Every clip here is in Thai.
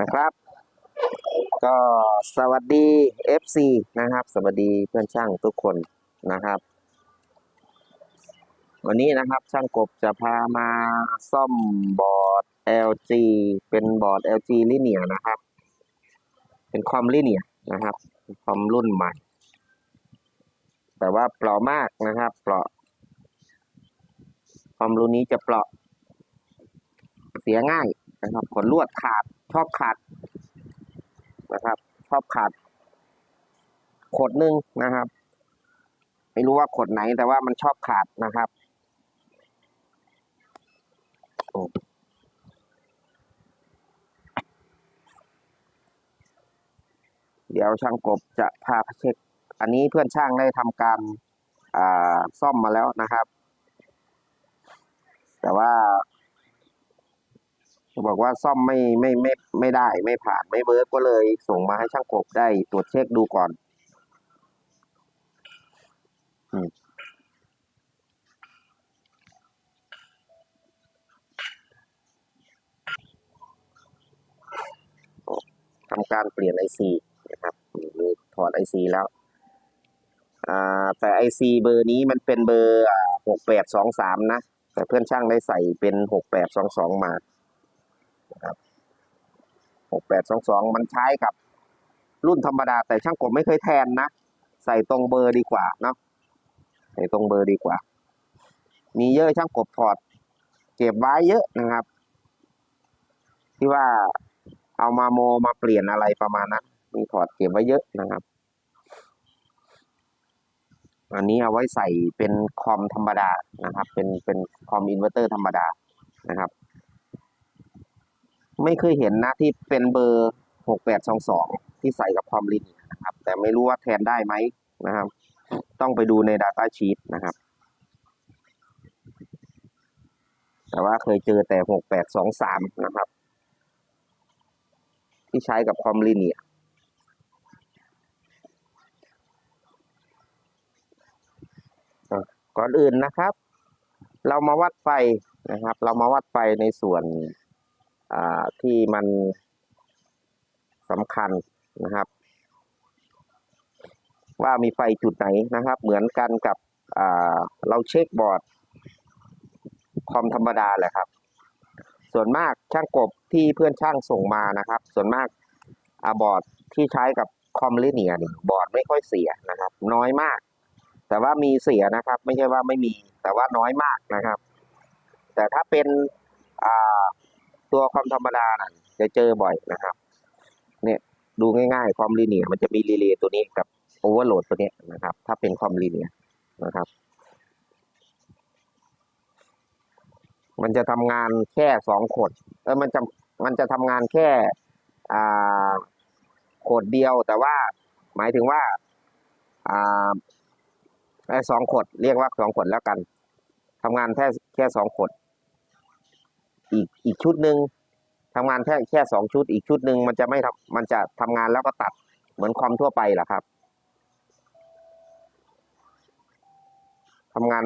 นะครับ ก็สวัสดี FC นะครับ สวัสดีเพื่อนช่างทุกคนนะครับ วันนี้นะครับช่างกบจะพามาซ่อมบอร์ด LG เป็นบอร์ด LG ลิเนียนะครับ เป็นคอมลิเนียนะครับเป็นคอมรุ่นใหม่ แต่ว่าเปรามากนะครับ เปราะคอมรุ่นนี้จะเปราเสียง่ายนะครับขนลวดขาด ชอบขาดนะครับชอบขาด ขดหนึ่งนะครับ ไม่รู้ว่าขดไหนแต่ว่ามันชอบขาดนะครับเดี๋ยวช่างกบจะพาไปเช็ค อันนี้เพื่อนช่างได้ทำการอ่าซ่อมมาแล้วนะครับ แต่ว่า บอกว่าซ่อมไม่ไม่ไม่ไม่ได้ไม่ผ่านไม่เวิร์กก็เลยส่งมาให้ช่างกบได้ตรวจเช็คดูก่อนทำการเปลี่ยนไอซีนะครับมีถอดไอซีแล้วอ่าแต่ไอซีเบอร์นี้มันเป็นเบอร์หกแปดสองสามนะ แต่เพื่อนช่างได้ใส่เป็นหกแปดสองสองมา หกแปดสองสองมันใช้กับรุ่นธรรมดา แต่ช่างกบไม่เคยแทนนะ ใส่ตรงเบอร์ดีกว่าเนาะใส่ตรงเบอร์ดีกว่า มีเยอะช่างกบถอด เก็บไว้เยอะนะครับ ที่ว่าเอามาโมมาเปลี่ยนอะไรประมาณนั้นมีถอดเก็บไว้เยอะนะครับ อันนี้เอาไว้ใส่เป็นคอมธรรมดานะครับ เป็นเป็นคอมอินเวอร์เตอร์ธรรมดานะครับ ไม่เคยเห็นนะที่เป็นเบอร์หกแปดสองสองที่ใส่กับคอมลินนะครับ แต่ไม่รู้ว่าแทนได้ไหมนะครับ ต้องไปดูใน Data Sheet นะครับ แต่ว่าเคยเจอแต่หกแปดสองสามนะครับ ที่ใช้กับคอมลินเนี่ยก่อนอื่นนะครับ เรามาวัดไฟนะครับ เรามาวัดไฟในส่วน ที่มันสำคัญนะครับ ว่ามีไฟจุดไหนนะครับ เหมือนกันกับเราเช็คบอร์ดคอมธรรมดาแหละครับ ส่วนมากช่างกบที่เพื่อนช่างส่งมานะครับ ส่วนมากอาบอร์ดที่ใช้กับคอมลิเนียนี่บอร์ดไม่ค่อยเสียนะครับ น้อยมาก แต่ว่ามีเสียนะครับ ไม่ใช่ว่าไม่มี แต่ว่าน้อยมากนะครับ แต่ถ้าเป็นอ่า ตัวคอมธรรมดาน่ะจะเจอบ่อยนะครับ เนี่ยดูง่ายๆคอมลีเนียมันจะมีรีเลย์ตัวนี้กับโอเวอร์โหลดตัวนี้นะครับ ถ้าเป็นคอมลีเนียนะครับ มันจะทำงานแค่สองขดเออมันจะมันจะทำงานแค่อ่าขดเดียวแต่ว่าหมายถึงว่าอ่าไอ้สองขดเรียกว่าสองขดแล้วกันทำงานแค่แค่สองขด อีกอีกชุดหนึ่งทำงานแค่แค่สองชุด อีกชุดหนึ่งมันจะไม่ทำมันจะทำงานแล้วก็ตัดเหมือนคอมทั่วไปแหละครับทำงาน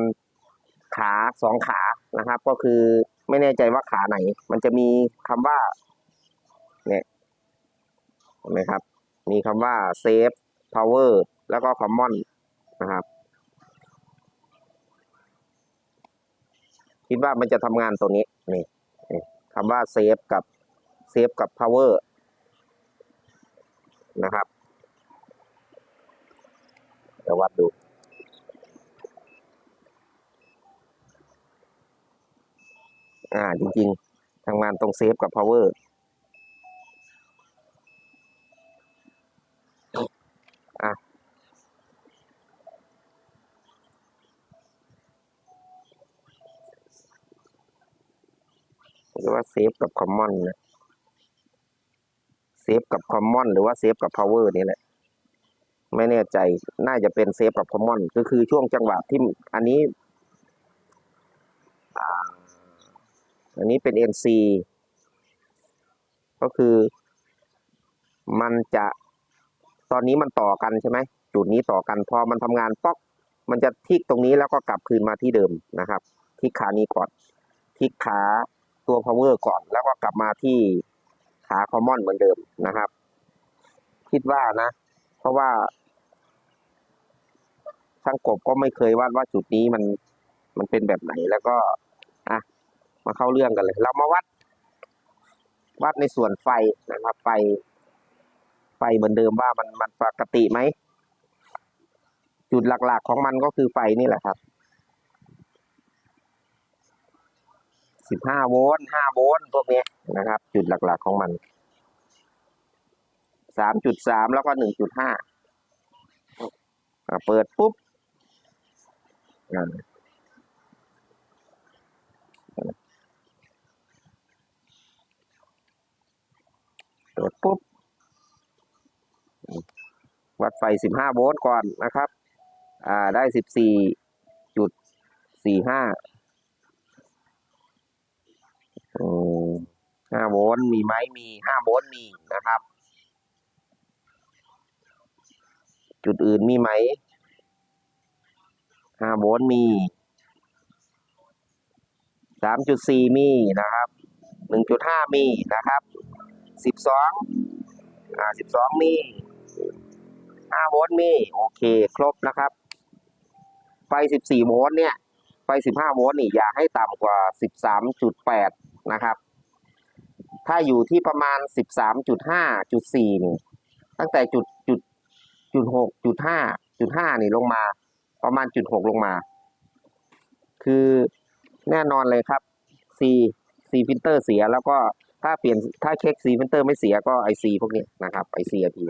ขาสองขานะครับ ก็คือไม่แน่ใจว่าขาไหน มันจะมีคำว่า เนี่ยเห็นไหมครับ มีคำว่า save power แล้วก็ common นะครับคิดว่ามันจะทำงานตรงนี้นี่ คำว่าเซฟกับเซฟกับ power นะครับเดี๋ยววัดดูอ่าจริงๆทำงานตรงเซฟกับ power อะหรือว่าเซ ฟกับคอมมอนนะเซฟกับคอมมอนหรือว่าเซฟกับพาวเวอร์นี่แหละไม่แน่ใจน่าจะเป็นเซฟกับคอมมอนก็คือช่วงจังหวะที่อันนี้อันนี้เป็น NC ก็คือมันจะตอนนี้มันต่อกันใช่ไหมจุดนี้ต่อกันพอมันทำงานป๊อก มันจะทิกตรงนี้แล้วก็กลับคืนมาที่เดิมนะครับ ทิกขานี้ก่อน ทิกขา ตัว power ก่อน แล้วก็กลับมาที่ขาคอมมอนเหมือนเดิมนะครับ คิดว่านะ เพราะว่าช่างกบก็ไม่เคยวัดว่าจุดนี้มันมันเป็นแบบไหนแล้วก็อะมาเข้าเรื่องกันเลย เรามาวัด วัดในส่วนไฟนะครับ ไฟ ไฟเหมือนเดิมว่ามันมันปกติไหมจุดหลักๆของมันก็คือไฟนี่แหละครับ สิบห้าโวลต์ห้าโวลต์พวกนี้นะครับ จุดหลักๆของมันสามจุดสามแล้วก็หนึ่งจุดห้าเปิดปุ๊บเปิดปุ๊บ วัดไฟสิบห้าโวลต์ก่อนนะครับ อ่าได้สิบสี่จุดสี่ห้า ห้าโวลต์มีไหมมีห้าโวลต์มีนะครับ จุดอื่นมีไหมห้าโวลต์มีสามจุดสี่มีนะครับหนึ่งจุดห้ามีนะครับสิบสองอ่าสิบสองมีห้าโวลต์มี โอเค ครบนะครับ ไฟสิบสี่โวลต์เนี่ย ไฟสิบห้าโวลต์นี่ อย่าให้ต่ำกว่าสิบสามจุดแปด นะครับ ถ้าอยู่ที่ประมาณสิบสามจุดห้าจุดสี่นี่ตั้งแต่จุดจุดจุดหกจุดห้าจุดห้านี่ลงมา ประมาณจุดหกลงมา คือแน่นอนเลยครับ C C ฟิลเตอร์เสียแล้วก็ถ้าเปลี่ยนถ้าเช็ค C ฟิลเตอร์ไม่เสียก็ IC พวกนี้นะครับ IC อพี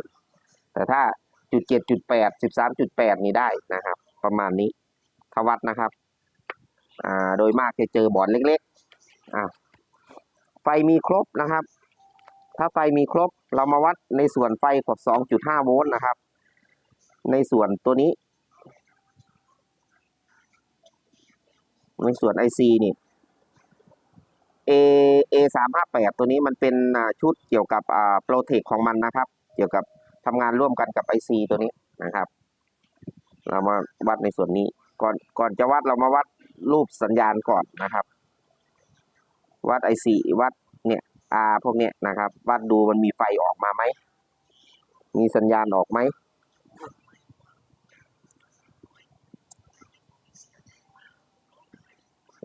แต่ถ้าจุดเจ็ดจุดแปดสิบสามจุดแปดนี่ได้นะครับ ประมาณนี้ทวัดนะครับ อ่าโดยมากจะเจอบอร์ดเล็กๆอ่า ไฟมีครบนะครับ ถ้าไฟมีครบเรามาวัดในส่วนไฟกับ 2.5 โวลต์นะครับ ในส่วนตัวนี้ ในส่วน IC นี่ A A 3 5 8ตัวนี้มันเป็นชุดเกี่ยวกับอ่าโปรเทคของมันนะครับ เกี่ยวกับทำงานร่วมกันกับ IC ตัวนี้นะครับ เรามาวัดในส่วนนี้ ก่อนก่อนจะวัดเรามาวัดรูปสัญญาณก่อนนะครับ วัด IC วัดเนี่ย R พวกเนี้ยนะครับวัดดูมันมีไฟออกมาไหม มีสัญญาณออกไหม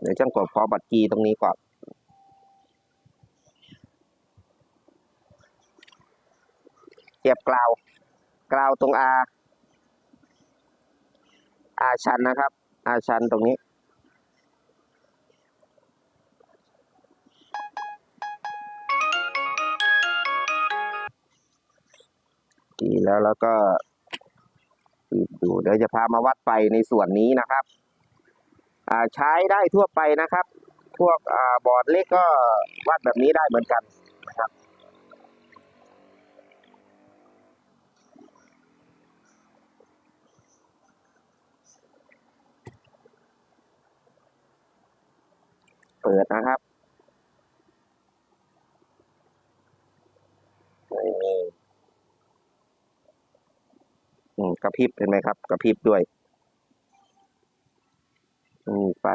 เดี๋ยวช่างกดขอบัตรกีตรงนี้ก่อนเทียบกราวกราวตรง R R ชันนะครับ R ชันตรงนี้ กีแล้วแล้วก็ปิดดูเดี๋ยวจะพามาวัดไฟในส่วนนี้นะครับ อ่าใช้ได้ทั่วไปนะครับ พวกอ่าบอร์ดเล็กก็วัดแบบนี้ได้เหมือนกันนะครับเปิดนะครับ ไม่มี อืมกระพริบเห็นไหมครับกระพริบด้วยไม่มีไฟ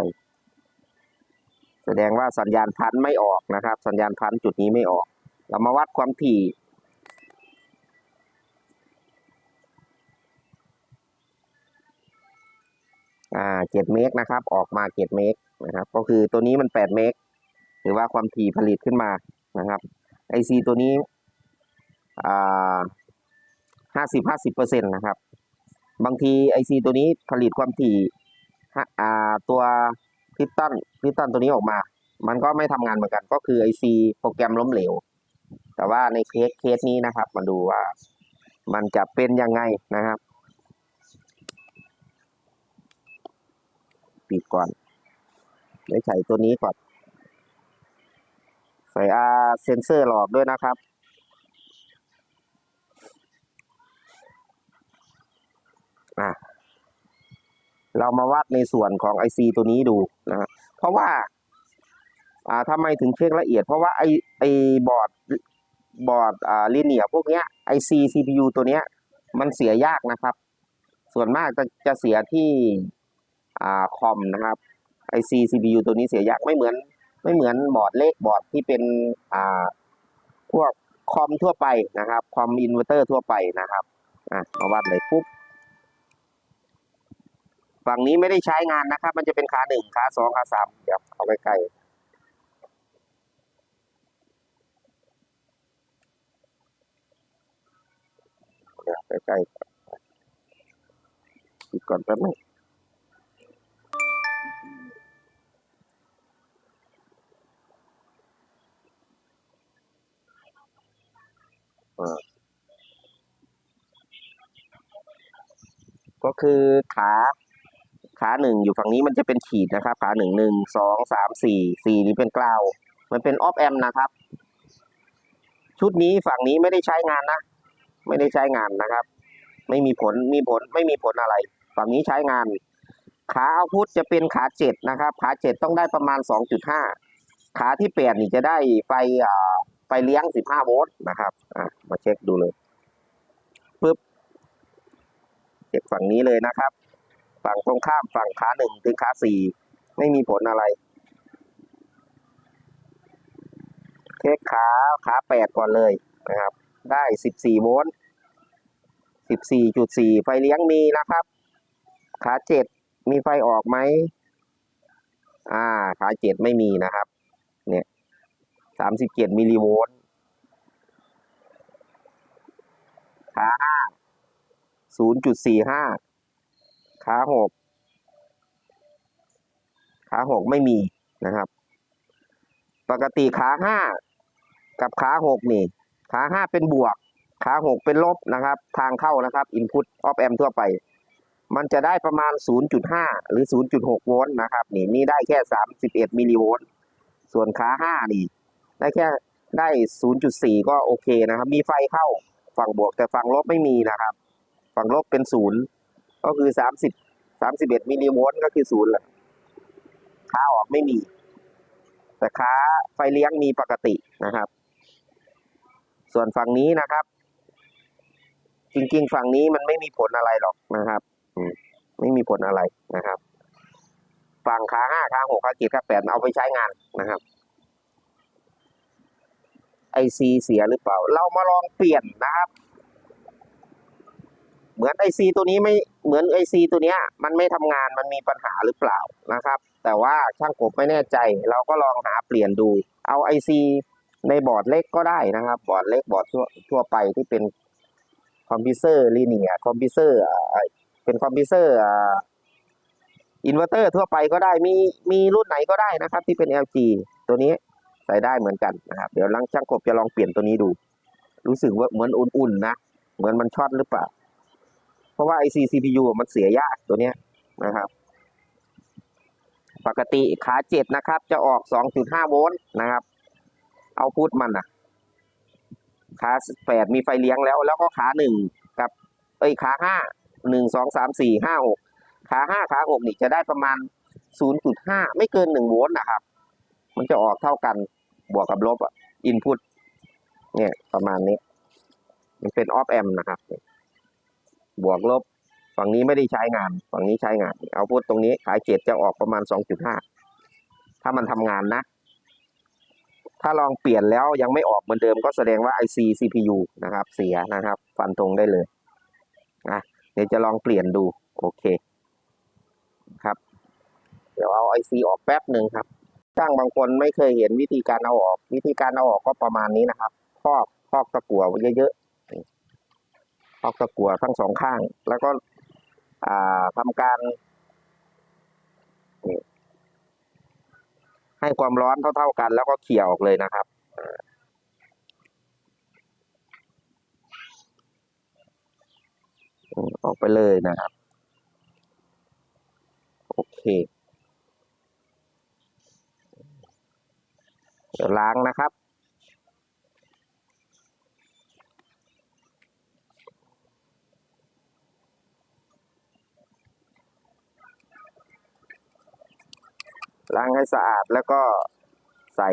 แสดงว่าสัญญาณพันไม่ออกนะครับ สัญญาณพันจุดนี้ไม่ออก เรามาวัดความถี่อ่าเจ็ดเมกนะครับ ออกมาเจ็ดเมกนะครับ ก็คือตัวนี้มันแปดเมกหรือว่าความถี่ผลิตขึ้นมานะครับไอซีตัวนี้อ่า ห้าสิบห้าสิบเปอร์เซ็นต์นะครับ บางทีไอซีตัวนี้ผลิตความถี่ฮะตัวพิสตันพิสตันตัวนี้ออกมา มันก็ไม่ทำงานเหมือนกัน ก็คือไอซีโปรแกรมล้มเหลว แต่ว่าในเคสเคสนี้นะครับ มาดูว่ามันจะเป็นยังไงนะครับ ปิดก่อนได้ใส่ตัวนี้ก่อน ใส่อาเซนเซอร์หลอกด้วยนะครับะเรามาวัดในส่วนของ IC ตัวนี้ดูนะเพราะว่า อ่าทำไมถึงเช็คละเอียด เพราะว่าไอไอบอร์ดบอร์ดอ่าลิเนียพวกเนี้ย IC CPU ตัวเนี้ย มันเสียยากนะครับ ส่วนมากจะจะเสียที่อ่าคอมนะครับ IC CPU ตัวนี้เสียยากไม่เหมือน ไม่เหมือนบอร์ดเลขบอร์ดที่เป็นอ่าพวกคอมทั่วไปนะครับ คอมอินเวอร์เตอร์ทั่วไปนะครับ อะมาวัดเลยปุ๊บ ฝั่งนี้ไม่ได้ใช้งานนะครับ มันจะเป็นขาหนึ่งขาสองขาสามเดี๋ยวเอาใกล้ๆใกล้ๆปิดก่อนแป๊บนึงก็คือขา ขาหนึ่งอยู่ฝั่งนี้มันจะเป็นขีดนะครับ ขาหนึ่งหนึ่งสองสามสี่สี่นี่เป็นกราวมันเป็นออฟแอมนะครับ ชุดนี้ฝั่งนี้ไม่ได้ใช้งานนะ ไม่ได้ใช้งานนะครับ ไม่มีผลมีผลไม่มีผลอะไร ฝั่งนี้ใช้งาน ขาเอาพุทจะเป็นขาเจ็ดนะครับ ขาเจ็ดต้องได้ประมาณสองจุดห้าขาที่แปดนี่จะได้ไฟอ่าไฟเลี้ยงสิบห้าโวลต์นะครับอะมาเช็คดูเลยปึ๊บเก็บฝั่งนี้เลยนะครับ ฝั่งตรงข้ามฝั่งขาหนึ่งถึงขาสี่ไม่มีผลอะไรเช็คขาขาแปดก่อนเลยนะครับ ได้สิบสี่โวลต์สิบสี่จุดสี่ไฟเลี้ยงมีนะครับ ขาเจ็ดมีไฟออกไหมอ่า ขาเจ็ดไม่มีนะครับ เนี่ยสามสิบเจ็ดมิลลิโวลต์ขาห้าศูนย์จุดสี่ห้า ขาหกขาหกไม่มีนะครับ ปกติขาห้ากับขาหกนี่ ขาห้าเป็นบวก ขาหกเป็นลบนะครับ ทางเข้านะครับ input of amp ทั่วไป มันจะได้ประมาณ 0.5 หรือ 0.6 โวลต์นะครับ นี่นี่ได้แค่ 31 มิลลิโวลต์ส่วนขาห้านี่ ได้แค่ได้ 0.4 ก็โอเคนะครับ มีไฟเข้าฝั่งบวกแต่ฝั่งลบไม่มีนะครับ ฝั่งลบเป็นศูนย์ ก็คือสามสิบสามสิบเอ็ดมิลลิโวลต์ก็คือศูนย์แหละขาออกไม่มี แต่ขาไฟเลี้ยงมีปกตินะครับ ส่วนฝั่งนี้นะครับ จริงๆ ฝั่งนี้มันไม่มีผลอะไรหรอกนะครับไม่มีผลอะไรนะครับ ฝั่งขาห้าขาหกขาเจ็ดขาแปดเอาไปใช้งานนะครับไอซีเสียหรือเปล่า เรามาลองเปลี่ยนนะครับ เหมือนไอซีตัวนี้ไม่เหมือนไอซีตัวเนี้ยมันไม่ทำงานมันมีปัญหาหรือเปล่านะครับ แต่ว่าช่างกบไม่แน่ใจ เราก็ลองหาเปลี่ยนดู เอาไอซีในบอร์ดเล็กก็ได้นะครับ บอร์ดเล็กบอร์ดทั่วทั่วไปที่เป็นคอมพิวเซอร์ลีเนียคอมพิวเซอร์เป็นคอมพิวเซอร์อินเวอร์เตอร์ทั่วไปก็ได้มีมีรุ่นไหนก็ได้นะครับ ที่เป็น LG ตัวนี้ใส่ได้เหมือนกันนะครับ เดี๋ยวลังช่างกบจะลองเปลี่ยนตัวนี้ดู รู้สึกว่าเหมือนอุ่นๆนะ เหมือนมันช็อตหรือเปล่า เพราะว่า IC CPU มันเสียยากตัวเนี้ยนะครับ ปกติขาเจ็ดนะครับ จะออก2.5โวลต์นะครับ เอาพุทมันอะ ขาแปดมีไฟเลี้ยงแล้ว แล้วก็ขาหนึ่งกับ เอ้ยขาห้าหนึ่งสองสามสี่ห้าหกขาห้าขาหกนี่จะได้ประมาณ0.5ไม่เกิน1โวลต์นะครับ มันจะออกเท่ากันบวกกับลบอะอินพุตเนี่ยประมาณนี้ มันเป็นออฟแอมนะครับ บวกลบ ฝั่งนี้ไม่ได้ใช้งาน ฝั่งนี้ใช้งานเอาพุทตรงนี้ขายเจ็ดจะออกประมาณ2.5ถ้ามันทำงานนะ ถ้าลองเปลี่ยนแล้วยังไม่ออกเหมือนเดิมก็แสดงว่า IC CPU นะครับ เสียนะครับ ฟันตรงได้เลยนะเดี๋ยวจะลองเปลี่ยนดูโอเคครับ เดี๋ยวเอา IC ออกแป๊บหนึ่งครับช่างบางคนไม่เคยเห็นวิธีการเอาออก วิธีการเอาออกก็ประมาณนี้นะครับคอกคอกตะกั่วเยอะ ๆคอกตะกั่วทั้งสองข้าง แล้วก็อ่าทำการ ให้ความร้อนเท่า ๆกัน แล้วก็เขี่ยออกเลยนะครับอ่าอืมออกไปเลยนะครับ โอเคเดี๋ยวล้างนะครับ ล้างให้สะอาดแล้วก็ใส่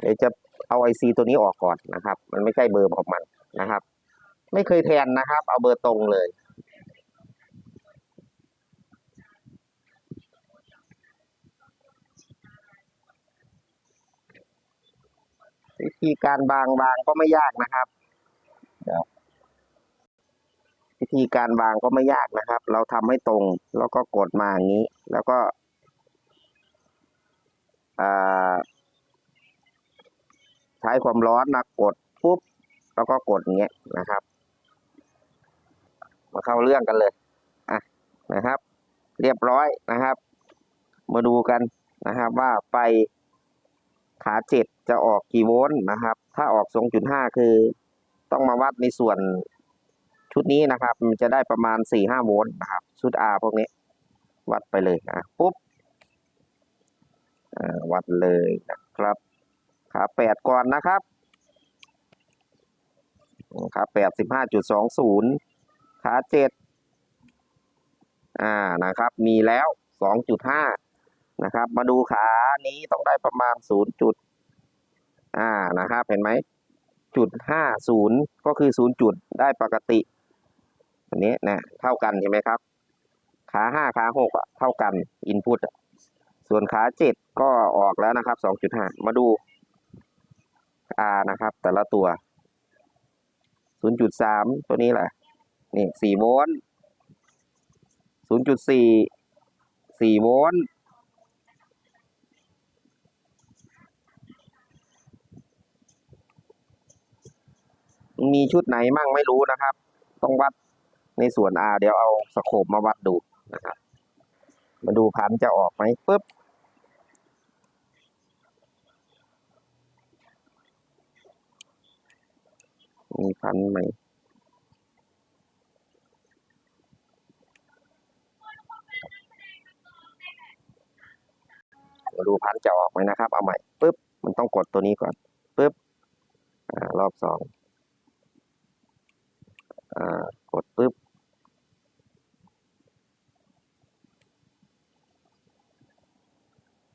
เดี๋ยวจะเอาไอซีตัวนี้ออกก่อนนะครับ มันไม่ใช่เบอร์ของมันนะครับ ไม่เคยแทนนะครับ เอาเบอร์ตรงเลยวิธีการบางๆก็ไม่ยากนะครับ วิธีการวางก็ไม่ยากนะครับ เราทำให้ตรงแล้วก็กดมาอย่างนี้ แล้วก็ใช้ความร้อนนะกดปุ๊บแล้วก็กดอย่างเงี้ยนะครับ มาเข้าเรื่องกันเลยอะนะครับ เรียบร้อยนะครับ มาดูกันนะครับ ว่าไฟขาเจ็ดจะออกกี่โวลต์นะครับ ถ้าออก 2.5 คือต้องมาวัดในส่วน ชุดนี้นะครับมันจะได้ประมาณ4-5โวลต์นะครับ ชุด R พวกนี้ วัดไปเลยอะปุ๊บวัดเลยนะครับขาแปดก่อนนะครับขาแปดสิบห้าจุดสองศูนย์ขาเจ็ดอ่านะครับ มีแล้วสองจุดห้านะครับ มาดูขานี้ต้องได้ประมาณศูนย์จุดอ่านะครับเห็นไหมจุดห้าศูนย์ก็คือศูนย์จุดได้ปกติ อันนี้นะเท่ากันเห็นไหมครับ ขาห้าขาหกอะเท่ากันอินพุตส่วนขาเจ็ดก็ออกแล้วนะครับสองจุดห้ามาดู R นะครับ แต่ละตัว0.3ตัวนี้แหละนี่4โวลต์0.4 4โวลต์มีชุดไหนมั่งไม่รู้นะครับ ต้องวัด ในส่วน R เดี๋ยวเอาสโคปมาวัดดูนะครับ มาดูพันจะออกไหมปึ๊บมีพันไหมมาดูพันจะออกไหมนะครับ เอาใหม่ปึ๊บ มันต้องกดตัวนี้ก่อนปึ๊บอรอบสองอกดปึ๊บ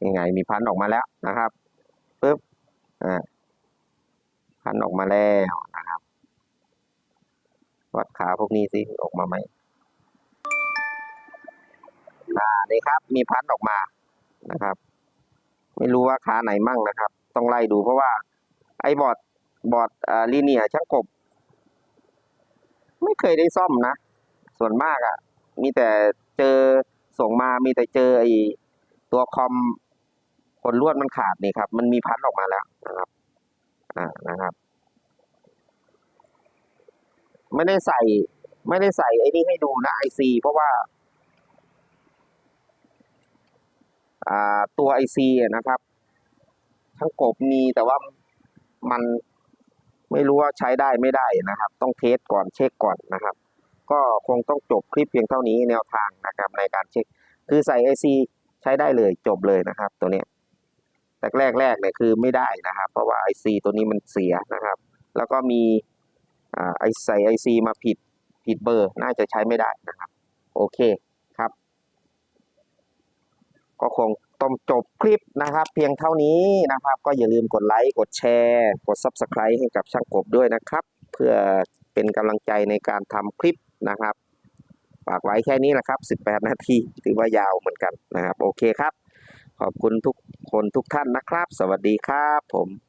ยังไงมีพันออกมาแล้วนะครับปึ๊บอ่าพันออกมาแล้วนะครับ วัดขาพวกนี้สิออกมาไหมอ่านี่ครับ มีพันออกมานะครับ ไม่รู้ว่าขาไหนมั่งนะครับ ต้องไล่ดูเพราะว่า ไอ้บอร์ดบอร์ดอ่าลีเนียช่างกบ ไม่เคยได้ซ่อมนะ ส่วนมากอะ่ะ มีแต่เจอส่งมามีแต่เจอไอ้ตัวคอม ผลลวดมันขาดนี่ครับ มันมีพันออกมาแล้วนะครับอ่านะครับ ไม่ได้ใส่ ไม่ได้ใส่ไอ้นี่ให้ดูนะไอซีเพราะว่าอ่าตัวไอซีนะครับช่างกบมีแต่ว่ามันไม่รู้ว่าใช้ได้ไม่ได้นะครับ ต้องเทสก่อนเช็คก่อนนะครับ ก็คงต้องจบคลิปเพียงเท่านี้แนวทางนะครับในการเช็ค คือใส่ไอซีใช้ได้เลยจบเลยนะครับ ตัวเนี้ย แต่แรกแรกๆเนี่ยคือไม่ได้นะครับ เพราะว่าไอซีตัวนี้มันเสียนะครับ แล้วก็มีอ่าไอใส่ไอซีมาผิดผิดเบอร์น่าจะใช้ไม่ได้นะครับ โอเคครับ ก็คงต้องจบคลิปนะครับ เพียงเท่านี้นะครับ ก็อย่าลืมกดไลค์กดแชร์ กด Subscribe ให้กับช่างกบด้วยนะครับ เพื่อเป็นกำลังใจในการทำคลิปนะครับฝากไว้แค่นี้แหละครับ 18 นาทีถือว่ายาวเหมือนกันนะครับ โอเคครับ ขอบคุณทุกคนทุกท่านนะครับ สวัสดีครับผม